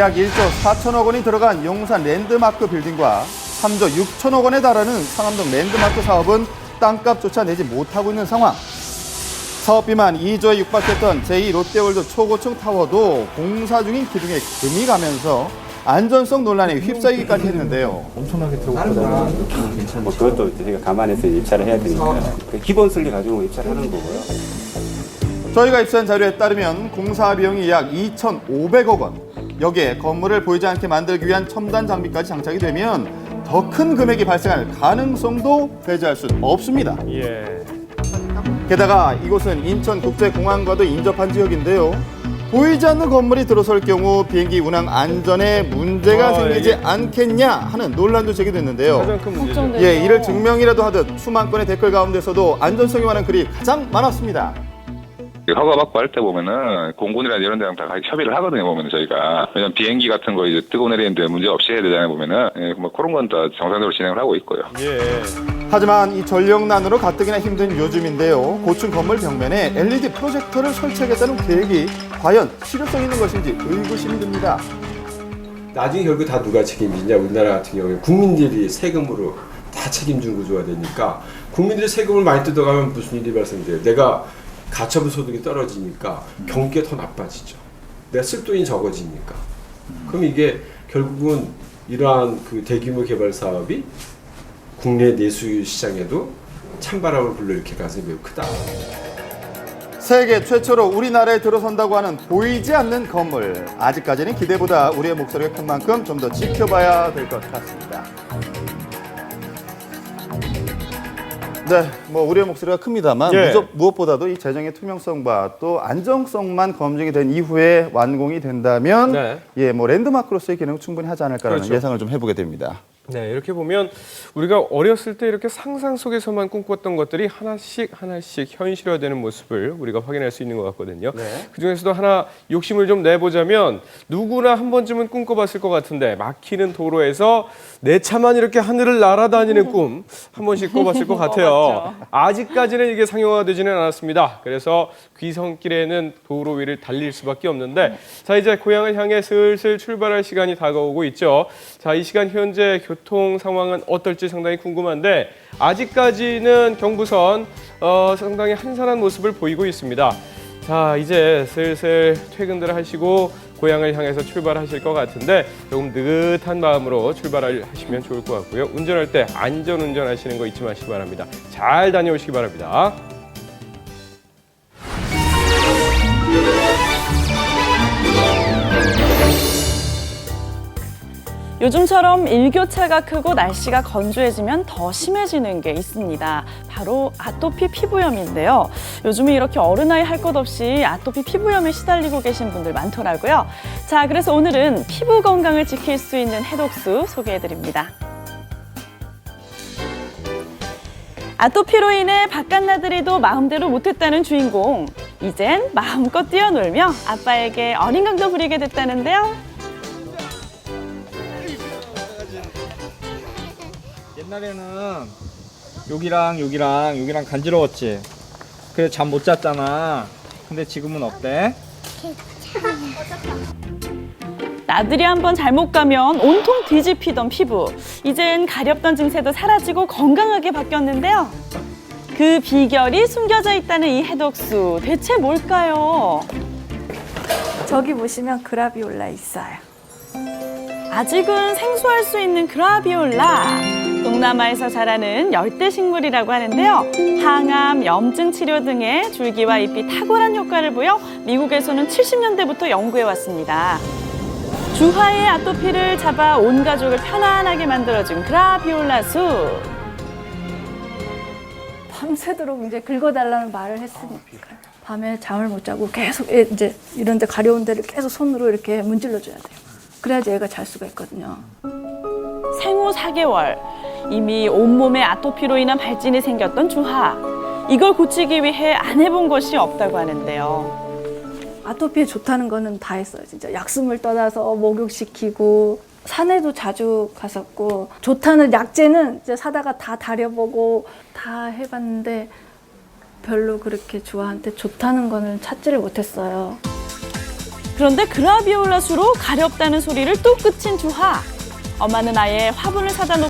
약 1조 4천억 원이 들어간 용산 랜드마크 빌딩과 3조 6천억 원에 달하는 상암동 랜드마크 사업은 땅값조차 내지 못하고 있는 상황. 사업비만 2조에 육박했던 제2 롯데월드 초고층 타워도 공사 중인 기둥에 금이 가면서 안전성 논란에 휩싸이기까지 했는데요. 뭐 그것도 저희가 감안해서 입찰을 해야 되니까 그 기본 설계 가지고 입찰하는 거고요. 저희가 입수한 자료에 따르면 공사 비용이 약 2,500억 원. 여기에 건물을 보이지 않게 만들기 위한 첨단 장비까지 장착이 되면 더 큰 금액이 발생할 가능성도 배제할 수 없습니다. 예. 게다가 이곳은 인천국제공항과도 인접한 지역인데요. 보이지 않는 건물이 들어설 경우 비행기 운항 안전에 문제가 아, 생기지 이게- 않겠냐 하는 논란도 제기됐는데요. 가장 큰 문제죠. 예, 이를 증명이라도 하듯 수만 건의 댓글 가운데서도 안전성에 관한 글이 가장 많았습니다. 허가 받고 할 때 보면은 공군이나 이런 데랑 다 같이 협의를 하거든요 보면은 저희가 왜냐면 비행기 같은 거 이제 뜨고 내리는데 문제 없이 해야 되잖아요 보면은 예, 뭐 그런 건 다 정상적으로 진행을 하고 있고요. 예. 하지만 이 전력난으로 가뜩이나 힘든 요즘인데요. 고층 건물 벽면에 LED 프로젝터를 설치하겠다는 계획이 과연 실효성 있는 것인지 의구심이 듭니다. 나중에 결국 다 누가 책임지냐 우리나라 같은 경우에 국민들이 세금으로 다 책임지는 구조가 되니까 국민들이 세금을 많이 뜯어가면 무슨 일이 발생돼요 내가 가처분 소득이 떨어지니까 경기가 더 나빠지죠 내가 쓸 돈이 적어지니까 그럼 이게 결국은 이러한 그 대규모 개발 사업이 국내 내수 시장에도 찬바람을 불러일으킬 가능성이 매우 크다. 세계 최초로 우리나라에 들어선다고 하는 보이지 않는 건물. 아직까지는 기대보다 우리의 목소리가 큰 만큼 좀 더 지켜봐야 될 것 같습니다. 네, 뭐 우리의 목소리가 큽니다만 예. 무엇보다도 이 재정의 투명성과 또 안정성만 검증이 된 이후에 완공이 된다면 네. 예, 뭐 랜드마크로서의 기능을 충분히 하지 않을까라는 그렇죠. 예상을 좀 해보게 됩니다. 네, 이렇게 보면 우리가 어렸을 때 이렇게 상상 속에서만 꿈꿨던 것들이 하나씩 하나씩 현실화되는 모습을 우리가 확인할 수 있는 것 같거든요. 네. 그 중에서도 하나 욕심을 좀 내보자면 누구나 한 번쯤은 꿈꿔봤을 것 같은데 막히는 도로에서 내 차만 이렇게 하늘을 날아다니는 꿈 한 번씩 꿔봤을 것 같아요. 아직까지는 이게 상용화되지는 않았습니다. 그래서 귀성길에는 도로 위를 달릴 수밖에 없는데 자 이제 고향을 향해 슬슬 출발할 시간이 다가오고 있죠. 자 이 시간 현재 교통 상황은 어떨지 상당히 궁금한데 아직까지는 경부선 어, 상당히 한산한 모습을 보이고 있습니다. 자 이제 슬슬 퇴근들 하시고 고향을 향해서 출발하실 것 같은데 조금 느긋한 마음으로 출발하시면 좋을 것 같고요. 운전할 때 안전 운전하시는 거 잊지 마시기 바랍니다. 잘 다녀오시기 바랍니다. 요즘처럼 일교차가 크고 날씨가 건조해지면 더 심해지는 게 있습니다. 바로 아토피 피부염인데요. 요즘에 이렇게 어른아이 할 것 없이 아토피 피부염에 시달리고 계신 분들 많더라고요. 자, 그래서 오늘은 피부 건강을 지킬 수 있는 해독수 소개해드립니다. 아토피로 인해 바깥 나들이도 마음대로 못했다는 주인공. 이젠 마음껏 뛰어놀며 아빠에게 어린 강도 부리게 됐다는데요. 옛날에는 여기랑 여기랑 여기랑 간지러웠지. 그래서 잠못 잤잖아. 근데 지금은 어때? 나들이 한번 잘못 가면 온통 뒤집히던 피부. 이젠 가렵던 증세도 사라지고 건강하게 바뀌었는데요. 그 비결이 숨겨져 있다는 이 해독수. 대체 뭘까요? 저기 보시면 그라비올라 있어요. 아직은 생소할 수 있는 그라비올라. 동남아에서 자라는 열대 식물이라고 하는데요. 항암, 염증 치료 등의 줄기와 잎이 탁월한 효과를 보여 미국에서는 70년대부터 연구해 왔습니다. 주화의 아토피를 잡아 온 가족을 편안하게 만들어준 그라비올라 수. 밤새도록 이제 긁어달라는 말을 했으니까 밤에 잠을 못 자고 계속 애 이제 이런 데 가려운 데를 계속 손으로 이렇게 문질러 줘야 돼요. 그래야지 애가 잘 수가 있거든요. 생후 4개월. 이미 온몸에 아토피로 인한 발진이 생겼던 주하. 이걸 고치기 위해 안 해본 것이 없다고 하는데요. 아토피에 좋다는 거는 다 했어요. 진짜 약숨을 떠나서 목욕시키고 산에도 자주 갔었고 좋다는 약재는 이제 사다가 다 다려보고 다 해봤는데 별로 그렇게 주아한테 좋다는 거는 찾지를 못했어요. 그런데 그라비올라 수로 가렵다는 소리를 또 끝인 주하. 엄마는 아예 화분을 사다 놓고